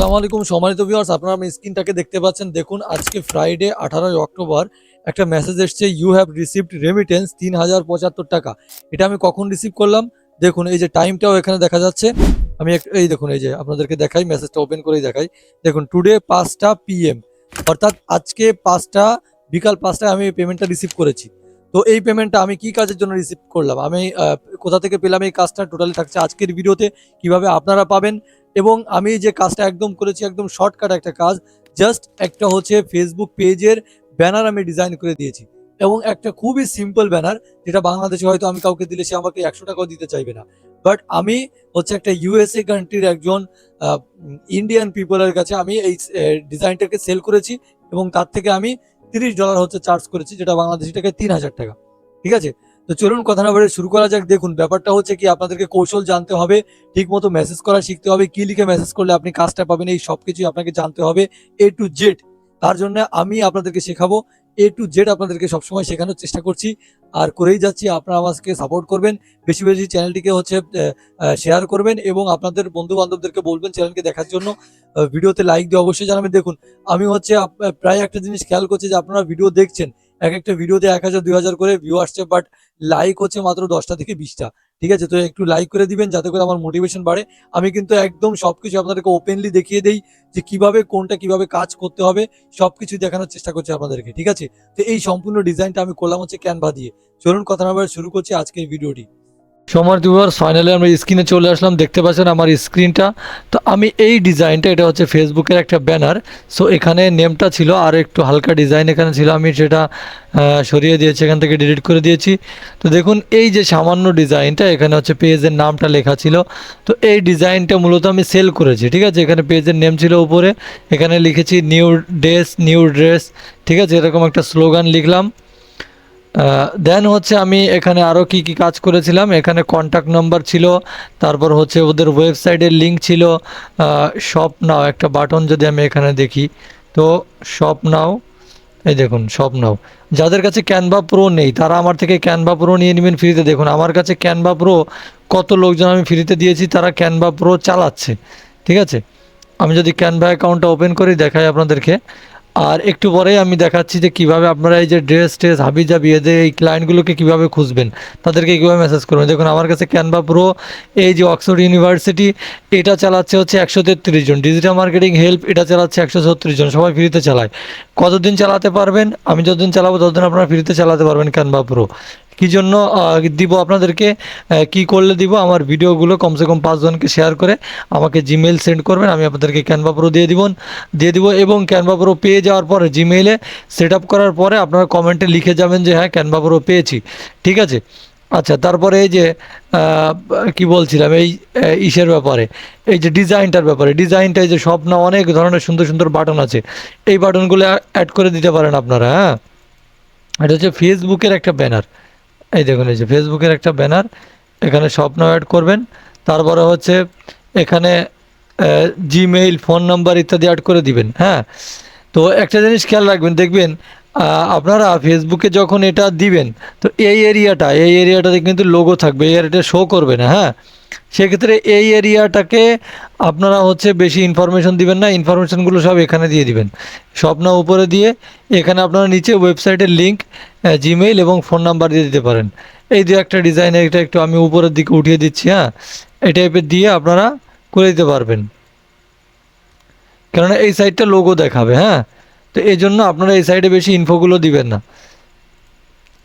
আসসালামু আলাইকুম সম্মানিত ভিউয়ার্স আপনারা আমার স্ক্রিনটাকে দেখতে পাচ্ছেন। দেখুন, আজকে ফ্রাইডে আঠারোই অক্টোবর, একটা মেসেজ এসছে ইউ হ্যাভ রিসিভড রেমিটেন্স তিন হাজার পঁচাত্তর টাকা। এটা আমি কখন রিসিভ করলাম? দেখুন, এই যে টাইমটাও এখানে দেখা যাচ্ছে। আমি এই দেখুন, এই যে আপনাদেরকে দেখাই মেসেজটা ওপেন করেই দেখাই। দেখুন টুডে পাঁচটা পিএম অর্থাৎ আজকে পাঁচটা, বিকাল পাঁচটায় আমি পেমেন্টটা রিসিভ করেছি। তো এই পেমেন্টটা আমি কি কাজের জন্য রিসিভ করলাম? আমি কোথা থেকে পেলাম এই কাজটা? টোটালি থাকছে আজকের ভিডিওতে কীভাবে আপনারা পাবেন? এবং আমি যে কাজটা একদম করেছি, একদম শর্টকাট একটা কাজ জাস্ট একটা হচ্ছে ফেসবুক পেজের ব্যানার আমি ডিজাইন করে দিয়েছি। এবং একটা খুবই সিম্পল ব্যানার যেটা বাংলাদেশে হয়তো আমি কাউকে দিলে সে আমাকে একশো টাকাও দিতে চাইবে না। বাট আমি হচ্ছে একটা ইউএসএ কান্ট্রির একজন ইন্ডিয়ান পিপলের কাছে আমি এই ডিজাইনটাকে সেল করেছি এবং তার থেকে আমি তিরিশ ডলার হচ্ছে চার্জ করেছি, যেটা বাংলাদেশি টাকায় তিন হাজার টাকা। ঠিক আছে? তো চলুন কথা না বলে শুরু করা যাক। দেখুন, ব্যাপারটা হচ্ছে কি, আপনাদেরকে কৌশল জানতে হবে ঠিক মতো মেসেজ করা শিখতে হবে, কি লিখে মেসেজ করলে আপনি কাজটা পাবেন, এই সব কিছুই আপনাকে জানতে হবে এ টু জেড তার জন্য আমি আপনাদেরকে শেখাবো এ টু জেড আপনাদেরকে সবসময় শেখানোর চেষ্টা করছি। আর করেই যাচ্ছি, আপনারা আমাকে সাপোর্ট করবেন, বেশি বেশি চ্যানেলটিকে হচ্ছে শেয়ার করবেন এবং আপনাদের বন্ধু বান্ধবদেরকে বলবেন চ্যানেলকে দেখার জন্য। ভিডিওতে লাইক দিয়ে অবশ্যই জানাবেন। দেখুন, আমি হচ্ছে প্রায় একটা জিনিস খেয়াল করছি যে আপনারা ভিডিও দেখছেন এক একটা ভিডিওতে এক হাজার, দুই হাজার করে ভিউ আসছে বাট লাইক হচ্ছে মাত্র দশটা থেকে বিশটা। ঠিক আছে? তো একটু লাইক করে দিবেন, যাতে করে আমার মোটিভেশন বাড়ে। আমি কিন্তু একদম সব কিছু আপনাদেরকে ওপেনলি দেখিয়ে দেই যে কীভাবে, কোনটা কীভাবে কাজ করতে হবে সব কিছু দেখানোর চেষ্টা করছি আপনাদেরকে। ঠিক আছে? তো এই সম্পূর্ণ ডিজাইনটা আমি করলাম হচ্ছে ক্যানভা দিয়ে। চলুন, কথা না শুরু করছি আজকের ভিডিওটি সমর ভিউয়ার্স ফাইনালি আমরা স্ক্রিনে চলে আসলাম, দেখতে পাচ্ছেন আমার স্ক্রিনটা। তো আমি এই ডিজাইনটা, এটা হচ্ছে ফেসবুকের একটা ব্যানার। সো এখানে নেমটা ছিল, আর একটু হালকা ডিজাইন এখানে ছিল, আমি সেটা সরিয়ে দিয়েছি, এখান থেকে ডিলিট করে দিয়েছি। তো দেখুন, এই যে সামান্য ডিজাইনটা, এখানে হচ্ছে পেজের নামটা লেখা ছিল। তো এই ডিজাইনটা মূলত আমি সেল করেছি, ঠিক আছে? এখানে পেজের নেম ছিল উপরে, এখানে লিখেছি, নিউ ড্রেস নিউ ড্রেস ঠিক আছে? এরকম একটা স্লোগান লিখলাম। দেন হচ্ছে আমি এখানে আরও কি কি কাজ করেছিলাম? এখানে কন্ট্যাক্ট নাম্বার ছিল, তারপর হচ্ছে ওদের ওয়েবসাইটের লিঙ্ক ছিল শপ নাও একটা বাটন যদি আমি এখানে দেখি, তো শপ নাও এই দেখুন শপ নাও যাদের কাছে ক্যানভা প্রো নেই, তারা আমার থেকে ক্যানভা প্রো নিয়ে নেবেন ফ্রিতে দেখুন, আমার কাছে ক্যানভা প্রো কত লোকজন আমি ফ্রিতে দিয়েছি, তারা ক্যানভা প্রো চালাচ্ছে, ঠিক আছে? আমি যদি ক্যানভা অ্যাকাউন্টটা ওপেন করি, দেখাই আপনাদেরকে। আর একটু পরেই আমি দেখাচ্ছি যে কীভাবে আপনারা এই যে ড্রেস ট্রেস হাবি জাবি এদের এই ক্লায়েন্টগুলোকে কীভাবে খুঁজবেন, তাদেরকে কীভাবে মেসেজ করবেন। দেখুন, আমার কাছে ক্যানভা প্রো এই যে অক্সফোর্ড ইউনিভার্সিটি এটা চালাচ্ছে হচ্ছে একশো তেত্রিশ জন। ডিজিটাল মার্কেটিং হেল্প এটা চালাচ্ছে একশো ছত্রিশ জন। সবাই ফ্রিতে চালায়। কতদিন চালাতে পারবেন? আমি যতদিন চালাবো ততদিন আপনারা ফ্রিতে চালাতে পারবেন ক্যানভা প্রো কী জন্য দিব আপনাদেরকে কি করলে দিব, আমার ভিডিওগুলো কমসে কম পাঁচজনকে শেয়ার করে আমাকে জিমেল সেন্ড করবেন, আমি আপনাদেরকে ক্যানভা প্রো দিয়ে দিব দিয়ে দিব এবং ক্যানভা প্রো পেয়ে যাওয়ার পরে জিমেইলে সেট আপ করার পরে আপনারা কমেন্টে লিখে যাবেন যে হ্যাঁ ক্যানভা প্রো পেয়েছি। ঠিক আছে? আচ্ছা তারপরে এই যে কি বলছিলাম, এই ইসের ব্যাপারে, এই যে ডিজাইনটার ব্যাপারে, ডিজাইনটা এই যে সব না অনেক ধরনের সুন্দর সুন্দর বাটন আছে, এই বাটনগুলো অ্যাড করে দিতে পারেন আপনারা হ্যাঁ? এটা হচ্ছে ফেসবুকের একটা ব্যানার এই দেখুন, এই যে ফেসবুকের একটা ব্যানার এখানে স্বপ্ন অ্যাড করবেন। তারপরে হচ্ছে এখানে জিমেইল ফোন নাম্বার ইত্যাদি অ্যাড করে দিবেন হ্যাঁ? তো একটা জিনিস খেয়াল রাখবেন, দেখবেন আপনারা ফেসবুকে যখন এটা দিবেন, তো এই এরিয়াটা এই এরিয়াটাতে কিন্তু লোগো থাকবে, এই এরিয়াটা শো করবে না হ্যাঁ? সেক্ষেত্রে এই এরিয়াটাকে আপনারা হচ্ছে বেশি ইনফরমেশন দিবেন না ইনফরমেশনগুলো সব এখানে দিয়ে দিবেন। স্বপ্ন উপরে দিয়ে এখানে আপনারা নিচে ওয়েবসাইটের লিঙ্ক জিমেইল এবং ফোন নাম্বার দিয়ে দিতে পারেন। এই দু একটা ডিজাইন এটা একটু আমি উপরের দিকে উঠিয়ে দিচ্ছি হ্যাঁ? এই টাইপের দিয়ে আপনারা করে দিতে পারবেন। কেননা এই সাইডটা লোগো দেখাবে হ্যাঁ? তো এই জন্য আপনারা এই সাইডে বেশি ইনফোগুলো দিবেন না।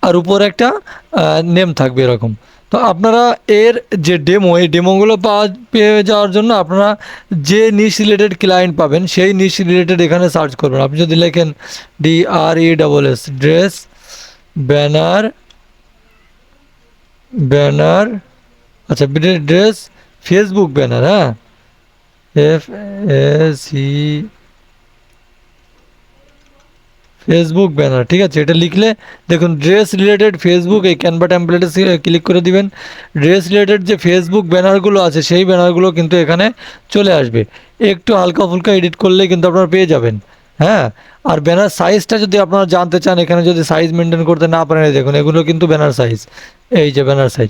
আর উপরে একটা নেম থাকবে এরকম। তো আপনারা এর যে ডেমো এই ডেমোগুলো পাওয়া, পেয়ে যাওয়ার জন্য আপনারা যে নিশ রিলেটেড ক্লায়েন্ট পাবেন, সেই নিশ রিলেটেড এখানে সার্চ করবেন। আপনি যদি লেখেন D R E double S dress banner banner আচ্ছা ড্রেস ফেসবুক ব্যানার হ্যাঁ? F S E Facebook banner ঠিক আছে? এটা লিখলে দেখুন ড্রেস রিলেটেড ফেসবুক এই ক্যানভা টেমপ্লেটে ক্লিক করে দিবেন। ড্রেস রিলেটেড যে ফেসবুক ব্যানারগুলো আছে, সেই ব্যানারগুলো কিন্তু এখানে চলে আসবে। একটু হালকা ফুলকা এডিট করলে কিন্তু আপনারা পেয়ে যাবেন। হ্যাঁ? আর ব্যানার সাইজটা যদি আপনারা জানতে চান, এখানে যদি সাইজ মেনটেন করতে না পারেন দেখুন, এগুলো কিন্তু ব্যানার সাইজ এই যে ব্যানার সাইজ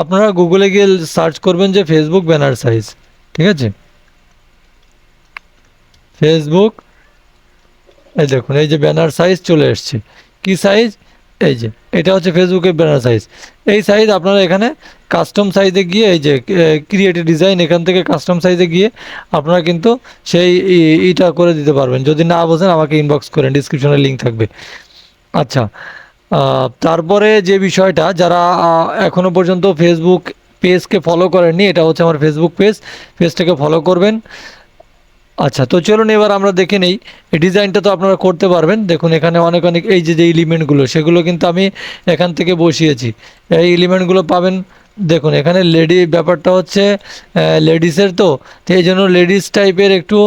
আপনারা গুগলে গিয়ে সার্চ করবেন যে ফেসবুক ব্যানার সাইজ ঠিক আছে? ফেসবুক এই দেখুন, এই যে ব্যানার সাইজ চলে এসছে। কি সাইজ এই যে, এটা হচ্ছে ফেসবুকের ব্যানার সাইজ এই সাইজ আপনারা এখানে কাস্টম সাইজে গিয়ে, এই যে ক্রিয়েটিভ ডিজাইন এখান থেকে কাস্টম সাইজে গিয়ে আপনারা কিন্তু সেই ইটা করে দিতে পারবেন। যদি না বোঝেন, আমাকে ইনবক্স করেন ডিসক্রিপশনে লিঙ্ক থাকবে। আচ্ছা তারপরে যে বিষয়টা, যারা এখনও পর্যন্ত ফেসবুক পেজকে ফলো করেননি, এটা হচ্ছে আমার ফেসবুক পেজ পেজটাকে ফলো করবেন। আচ্ছা তো চলুন এবার আমরা দেখে নেই। ডিজাইনটা তো আপনারা করতে পারবেন। দেখুন, এখানে অনেক অনেক এই যে যে এলিমেন্টগুলো, সেগুলো কিন্তু আমি এখান থেকে বসিয়েছি। এই এলিমেন্টগুলো পাবেন, দেখুন, এখানে লেডি, ব্যাপারটা হচ্ছে লেডিসের তো এই জন্য লেডিস টাইপের একটু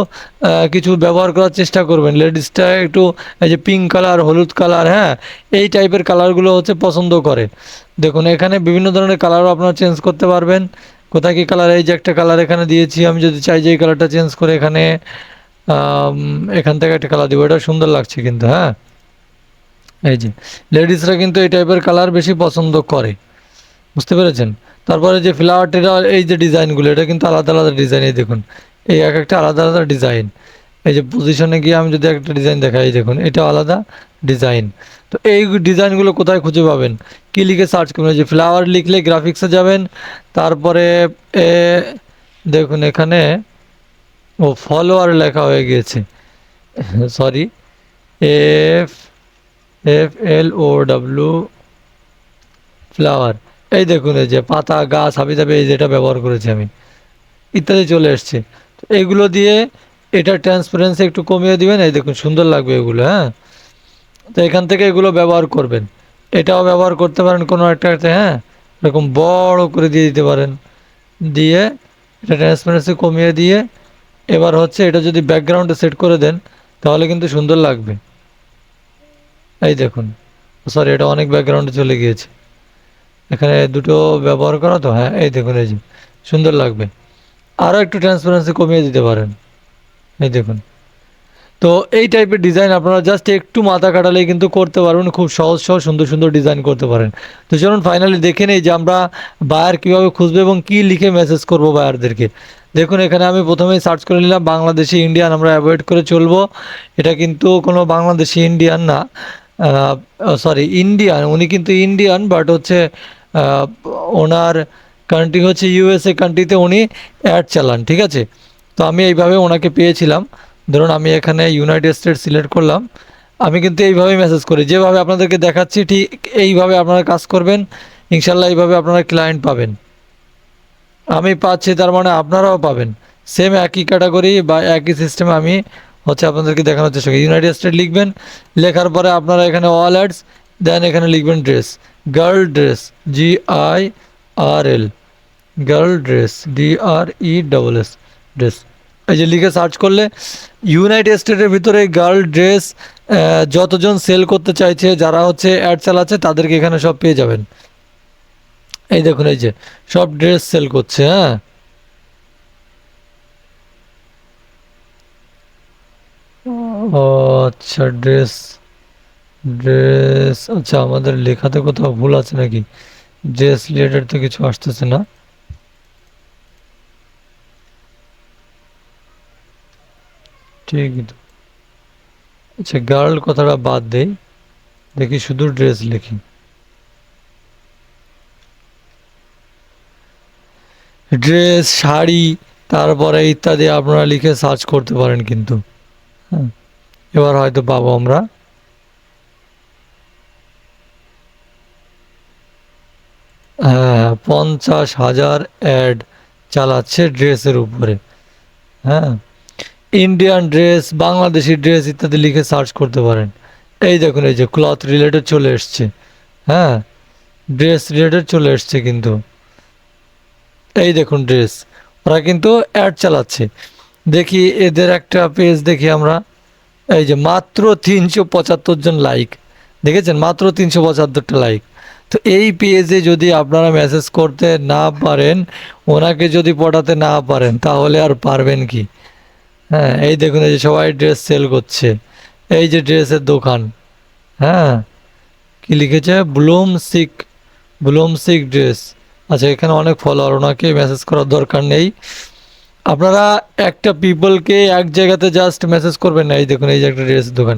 কিছু ব্যবহার করার চেষ্টা করবেন। লেডিসটা একটু, এই যে পিঙ্ক কালার হলুদ কালার হ্যাঁ এই টাইপের কালারগুলো হচ্ছে পছন্দ করে। দেখুন, এখানে বিভিন্ন ধরনের কালারও আপনারা চেঞ্জ করতে পারবেন। কোথায় কি কালার এই যে একটা কালার এখানে দিয়েছি, আমি যদি চাই যে এই কালারটা চেঞ্জ করে এখানে এখান থেকে একটা কালার দিব। এটা সুন্দর লাগছে কিন্তু হ্যাঁ? এই যে লেডিসরা কিন্তু এই টাইপের কালার বেশি পছন্দ করে। বুঝতে পেরেছেন? তারপরে যে ফ্লাওয়ার টেলার এই যে ডিজাইনগুলো এটা কিন্তু আলাদা আলাদা ডিজাইন এই দেখুন। এই এক একটা আলাদা আলাদা ডিজাইন এই যে পজিশনে গিয়ে আমি যদি একটা ডিজাইন দেখাই, দেখুন এটা আলাদা ডিজাইন তো এই ডিজাইনগুলো কোথায় খুঁজে পাবেন? কি লিখে সার্চ করবেন? যে ফ্লাওয়ার লিখলে গ্রাফিক্সে যাবেন, তারপরে, এ, দেখুন এখানে, ও ফলোয়ার লেখা হয়ে গিয়েছে। Sorry F F L O W flower এই দেখুন, এই যে পাতা, গাছ, হাবি জাবি এই যেটা ব্যবহার করেছি আমি। ইত্যাদি চলে এসছে। তো এইগুলো দিয়ে এটা ট্রান্সপারেন্সি একটু কমিয়ে দিবেন। এই দেখুন, সুন্দর লাগবে এগুলো হ্যাঁ? তো এখান থেকে এগুলো ব্যবহার করবেন। এটাও ব্যবহার করতে পারেন কোনো একটা হ্যাঁ? এরকম বড় করে দিয়ে দিতে পারেন। দিয়ে এটা ট্রান্সপারেন্সি কমিয়ে দিয়ে এবার হচ্ছে এটা যদি ব্যাকগ্রাউন্ডে সেট করে দেন, তাহলে কিন্তু সুন্দর লাগবে। এই দেখুন সরি এটা অনেক ব্যাকগ্রাউন্ডে চলে গিয়েছে। এখানে দুটো ব্যবহার করা তো? হ্যাঁ এই দেখুন, এই যে, সুন্দর লাগবে। আরও একটু ট্রান্সপারেন্সি কমিয়ে দিতে পারেন। এই দেখুন। তো এই টাইপের ডিজাইন আপনারা জাস্ট একটু মাথা কাটালেই কিন্তু করতে পারবেন, খুব সহজ সহজ সুন্দর সুন্দর ডিজাইন করতে পারেন। তো চলুন ফাইনালি দেখে নেই যে আমরা বায়ার কীভাবে খুঁজবো এবং কী লিখে মেসেজ করব বায়ারদেরকে দেখুন, এখানে আমি প্রথমেই সার্চ করে নিলাম, বাংলাদেশি ইন্ডিয়ান আমরা অ্যাভয়েড করে চলবো। এটা কিন্তু কোনো বাংলাদেশি ইন্ডিয়ান না সরি ইন্ডিয়ান উনি কিন্তু ইন্ডিয়ান বাট হচ্ছে ওনার কান্ট্রি হচ্ছে ইউএসএ কান্ট্রিতে উনি অ্যাড চালান, ঠিক আছে? তো আমি এইভাবে ওনাকে পেয়েছিলাম। ধরুন আমি এখানে ইউনাইটেড স্টেট সিলেক্ট করলাম, আমি কিন্তু এইভাবেই মেসেজ করি, যেভাবে আপনাদেরকে দেখাচ্ছি ঠিক এইভাবে আপনারা কাজ করবেন, ইনশাল্লাহ এইভাবে আপনারা ক্লায়েন্ট পাবেন। আমি পাচ্ছি তার মানে আপনারাও পাবেন। সেম একই ক্যাটাগরি বা একই সিস্টেমে আমি হচ্ছে আপনাদেরকে দেখানোর চেষ্টা করি। ইউনাইটেড স্টেট লিখবেন, লেখার পরে আপনারা এখানে অল অ্যাডস দেন এখানে লিখবেন dress girl dress G I R L girl dress D R E double S dress এই যে লিখে সার্চ করলে ইউনাইটেড স্টেটের ভিতরে গার্ল ড্রেস যতজন সেল করতে চাইছে, যারা হচ্ছে অ্যাড চালাচ্ছে তাদেরকে এখানে সব পেয়ে যাবেন। এই দেখুন, এই যে সব ড্রেস সেল করছে হ্যাঁ। আচ্ছা ড্রেস ড্রেস আচ্ছা আমাদের লেখাতে কোথাও ভুল আছে নাকি? ড্রেস রিলেটেড তো কিছু আসতেছে না। ঠিকই তো আচ্ছা গার্ল কথাটা বাদ দেই। দেখি শুধু ড্রেস লিখি। ড্রেস শাড়ি, তারপরে ইত্যাদি আপনারা লিখে সার্চ করতে পারেন কিন্তু। হ্যাঁ এবার হয়তো পাবো আমরা। হ্যাঁ পঞ্চাশ হাজার অ্যাড চালাচ্ছে ড্রেসের উপরে। হ্যাঁ ইন্ডিয়ান ড্রেস বাংলাদেশি ড্রেস ইত্যাদি লিখে সার্চ করতে পারেন। এই দেখুন, এই যে ক্লথ রিলেটেড চলে এসছে। হ্যাঁ ড্রেস রিলেটেড চলে এসছে কিন্তু। এই দেখুন ড্রেস ওরা কিন্তু অ্যাড চালাচ্ছে। দেখি এদের একটা পেজ দেখি আমরা। এই যে মাত্র তিনশো পঁচাত্তর জন লাইক দেখেছেন? মাত্র তিনশো পঁচাত্তরটা লাইক তো এই পেজে যদি আপনারা মেসেজ করতে না পারেন, ওনাকে যদি পটাতে না পারেন, তাহলে আর পারবেন কি? হ্যাঁ এই দেখুন, এই যে সবাই ড্রেস সেল করছে। এই যে ড্রেসের দোকান হ্যাঁ? কি লিখেছে? Bloom sick bloom sick dress আচ্ছা এখানে অনেক ফলোয়ার ওনাকে মেসেজ করার দরকার নেই। আপনারা একটা পিপলকে এক জায়গাতে জাস্ট মেসেজ করবেন না। এই দেখুন, এই যে একটা ড্রেসের দোকান।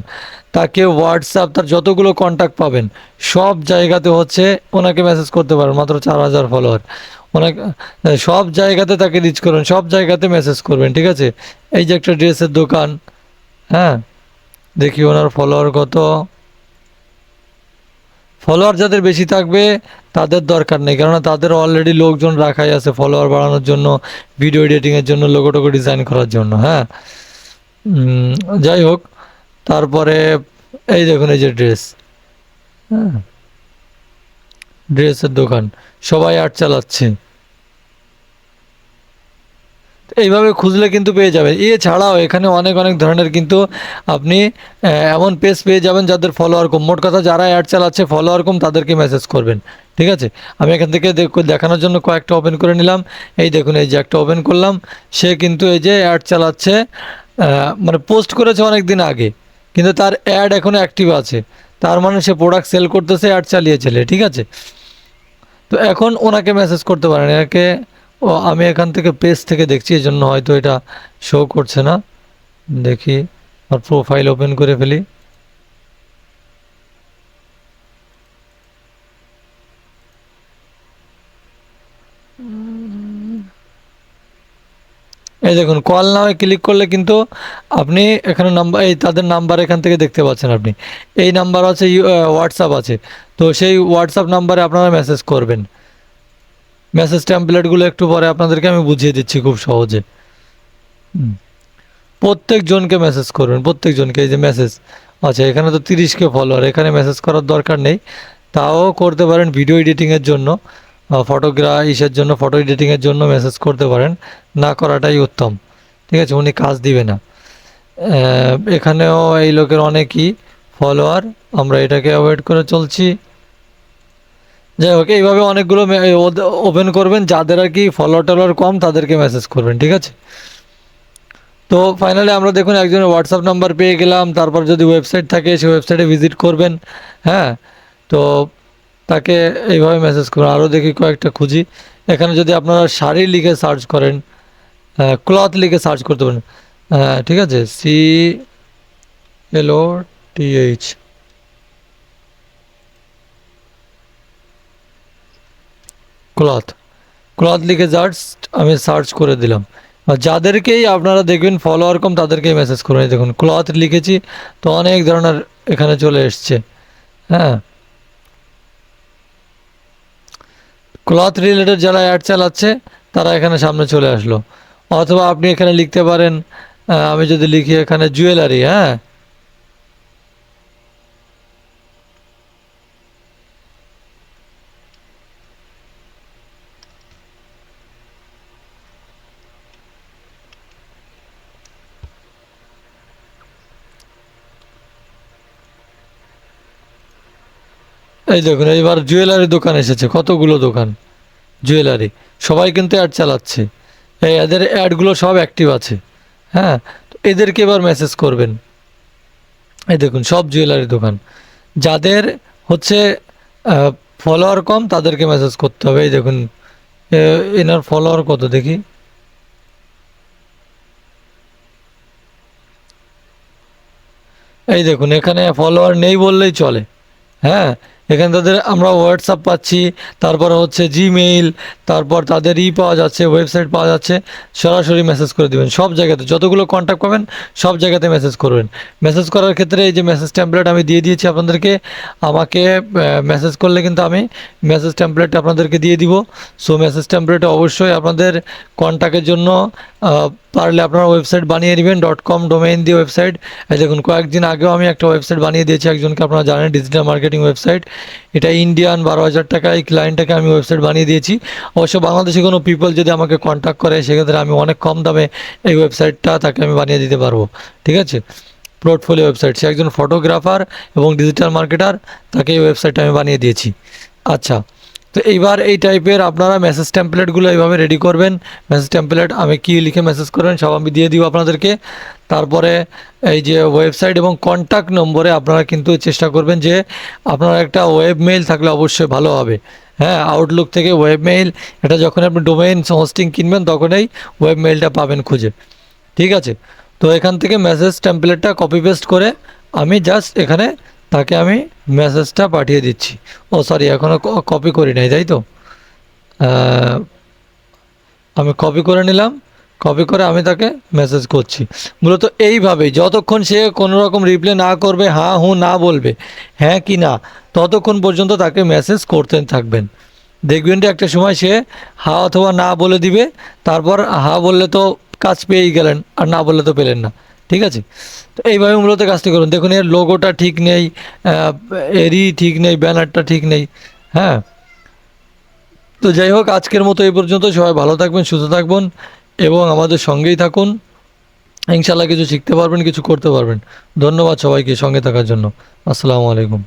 তাকে হোয়াটসঅ্যাপ তার যতগুলো কন্ট্যাক্ট পাবেন, সব জায়গাতে হচ্ছে ওনাকে মেসেজ করতে পারেন, মাত্র চার হাজার ফলোয়ার ওনাকে সব জায়গাতে তাকে রিচ করবেন, সব জায়গাতে মেসেজ করবেন, ঠিক আছে? এই যে একটা ড্রেসের দোকান হ্যাঁ? দেখি ওনার ফলোয়ার কত। ফলোয়ার যাদের বেশি থাকবে, তাদের দরকার নেই, কেননা তাদের অলরেডি লোকজন রাখাই আছে ফলোয়ার বাড়ানোর জন্য ভিডিও এডিটিংয়ের জন্য লোগো টোগো ডিজাইন করার জন্য হ্যাঁ? যাই হোক, তারপরে এই দেখুন, এই যে ড্রেস হ্যাঁ? ড্রেসের দোকান, সবাই আট চালাচ্ছে। এইভাবে খুঁজলে কিন্তু পেয়ে যাবেন এছাড়াও এখানে অনেক অনেক ধরনের কিন্তু আপনি এমন পেজ পেয়ে যাবেন যাদের ফলোয়ার কম। মোট কথা যারা অ্যাড চালাচ্ছে ফলোয়ার কম, তাদেরকে মেসেজ করবেন। ঠিক আছে? আমি এখান থেকে দেখ- দেখানোর জন্য কয়েকটা ওপেন করে নিলাম। এই দেখুন, এই যে একটা ওপেন করলাম। সে কিন্তু এই যে অ্যাড চালাচ্ছে মানে পোস্ট করেছে অনেক দিন আগে। কিন্তু তার অ্যাড এখনও অ্যাক্টিভ আছে। তার মানে সে প্রোডাক্ট সেল করতেছে অ্যাড চালিয়ে চলে ঠিক আছে? তো এখন ওনাকে মেসেজ করতে পারেন। এনাকে ও, আমি এখান থেকে পেজ থেকে দেখছি এই জন্য হয়তো এটা শো করছে না। দেখি, আর প্রোফাইল ওপেন করে ফেলি। এই দেখুন কল নামে ক্লিক করলে কিন্তু আপনি এখানে নাম্বার এই তাদের নাম্বার এখান থেকে দেখতে পাচ্ছেন আপনি। এই নাম্বার আছে হোয়াটসঅ্যাপ আছে। তো সেই হোয়াটসঅ্যাপ নাম্বারে আপনারা মেসেজ করবেন। মেসেজ টেমপ্লেটগুলো একটু পরে আপনাদেরকে আমি বুঝিয়ে দিচ্ছি খুব সহজে। প্রত্যেকজনকে মেসেজ করবেন, প্রত্যেকজনকে এই যে মেসেজ আচ্ছা এখানে তো তিরিশকে ফলোয়ার এখানে মেসেজ করার দরকার নেই। তাও করতে পারেন ভিডিও এডিটিংয়ের জন্য ফটোগ্রা ইসের জন্য ফটো এডিটিংয়ের জন্য মেসেজ করতে পারেন। না করাটাই উত্তম। ঠিক আছে, উনি কাজ দিবে না। এখানেও এই লোকের অনেকই ফলোয়ার আমরা এটাকে অ্যাভয়েড করে চলছি। যাই হোক, এইভাবে অনেকগুলো ওপেন করবেন, যাদের আর কি ফলোয়ার টলোয়ার কম তাদেরকে মেসেজ করবেন, ঠিক আছে? তো ফাইনালি আমরা দেখুন একজনের হোয়াটসঅ্যাপ নাম্বার পেয়ে গেলাম, তারপর যদি ওয়েবসাইট থাকে সেই ওয়েবসাইটে ভিজিট করবেন হ্যাঁ? তো তাকে এইভাবে মেসেজ করুন। আরও দেখি কয়েকটা খুঁজি। এখানে যদি আপনারা শাড়ি লিখে সার্চ করেন ক্লথ লিখে সার্চ করতে পারেন। ঠিক আছে? C L O T H cloth. Cloth লিখে জাস্ট আমি সার্চ করে দিলাম। যাদেরকেই আপনারা দেখবেন ফলোয়ার কম, তাদেরকেই মেসেজ করুন দেখুন, ক্লথ লিখেছি তো অনেক ধরনের এখানে চলে এসছে। হ্যাঁ। ক্লথ রিলেটেড যারা অ্যাড চালাচ্ছে, তারা এখানে সামনে চলে আসলো। অথবা আপনি এখানে লিখতে পারেন আমি যদি লিখি এখানে জুয়েলারি হ্যাঁ? এই দেখুন, এইবার জুয়েলারি দোকান এসেছে, কতগুলো দোকান জুয়েলারি সবাই কিন্তু অ্যাড চালাচ্ছে। এই এদের অ্যাডগুলো সব অ্যাক্টিভ আছে। হ্যাঁ তো এদেরকে এবার মেসেজ করবেন। এই দেখুন, সব জুয়েলারি দোকান। যাদের হচ্ছে ফলোয়ার কম, তাদেরকে মেসেজ করতে হবে। এই দেখুন এনার ফলোয়ার কত দেখি? এই দেখুন, এখানে ফলোয়ার নেই বললেই চলে। হ্যাঁ এখানে তাদের আমরা হোয়াটসঅ্যাপ পাচ্ছি, তারপরে হচ্ছে জিমেইল তারপর তাদের ই পাওয়া যাচ্ছে ওয়েবসাইট পাওয়া যাচ্ছে, সরাসরি মেসেজ করে দিবেন। সব জায়গাতে যতগুলো কন্ট্যাক্ট পাবেন, সব জায়গাতে মেসেজ করবেন। মেসেজ করার ক্ষেত্রে এই যে মেসেজ টেমপ্লেট আমি দিয়ে দিয়েছি আপনাদেরকে, আমাকে মেসেজ করলে কিন্তু আমি মেসেজ টেমপ্লেট আপনাদেরকে দিয়ে দিব। সো মেসেজ টেমপ্লেটে অবশ্যই আপনাদের কন্ট্যাক্টের জন্য পারলে আপনারা ওয়েবসাইট বানিয়ে নেবেন ডট কম ডোমেইন দিয়ে ওয়েবসাইট দেখুন, কয়েকদিন আগেও আমি একটা ওয়েবসাইট বানিয়ে দিয়েছি, একজনকে আপনারা জানেন ডিজিটাল মার্কেটিং ওয়েবসাইট এটা ইন্ডিয়ান বারো হাজার টাকা, এই ক্লায়েন্টটাকে আমি ওয়েবসাইট বানিয়ে দিয়েছি। অবশ্য বাংলাদেশে কোনো পিপল যদি আমাকে কন্ট্যাক্ট করে, সেক্ষেত্রে আমি অনেক কম দামে এই ওয়েবসাইটটা তাকে আমি বানিয়ে দিতে পারব। ঠিক আছে? পোর্টফোলিও ওয়েবসাইট সে একজন ফটোগ্রাফার এবং ডিজিটাল মার্কেটার তাকে এই ওয়েবসাইটটা আমি বানিয়ে দিয়েছি। আচ্ছা তো এইবার এই টাইপের আপনারা মেসেজ টেমপ্লেটগুলো এইভাবে রেডি করবেন। মেসেজ টেম্পলেট আমি কি লিখে মেসেজ করবেন সব আমি দিয়ে দিব আপনাদেরকে। তারপরে এই যে ওয়েবসাইট এবং কন্ট্যাক্ট নম্বরে আপনারা কিন্তু চেষ্টা করবেন যে আপনার একটা ওয়েব মেইল থাকলে অবশ্যই ভালো হবে। হ্যাঁ আউটলুক থেকে ওয়েব মেইল এটা যখন আপনি ডোমেইন হোস্টিং কিনবেন তখনই ওয়েব মেইলটা পাবেন খুঁজে। ঠিক আছে? তো এখান থেকে মেসেজ টেম্পলেটটা কপি পেস্ট করে আমি জাস্ট এখানে তাকে আমি মেসেজটা পাঠিয়ে দিচ্ছি। ও সরি এখনও কপি করি নাই, তাই তো? আমি কপি করে নিলাম কপি করে আমি তাকে মেসেজ করছি। মূলত এইভাবেই, যতক্ষণ সে কোনো রকম রিপ্লাই না করবে হ্যাঁ হুঁ, না বলবে হ্যাঁ কি না, ততক্ষণ পর্যন্ত তাকে মেসেজ করতে থাকবেন। দেখবেন যে একটা সময় সে হা অথবা না বলে দিবে, তারপর হা বললে তো কাজ পেয়েই গেলেন, আর না বললে তো পেলেন না। ঠিক আছে? তো এইভাবে মূলত কাজটি করুন। দেখুন, এর লোগোটা ঠিক নেই এরই ঠিক নেই ব্যানারটা ঠিক নেই হ্যাঁ? তো যাই হোক, আজকের মতো এই পর্যন্ত। সবাই ভালো থাকবেন, সুস্থ থাকবেন এবং আমাদের সঙ্গেই থাকুন। ইনশাল্লাহ কিছু শিখতে পারবেন, কিছু করতে পারবেন। ধন্যবাদ সবাইকে সঙ্গে থাকার জন্য। আসসালামু আলাইকুম।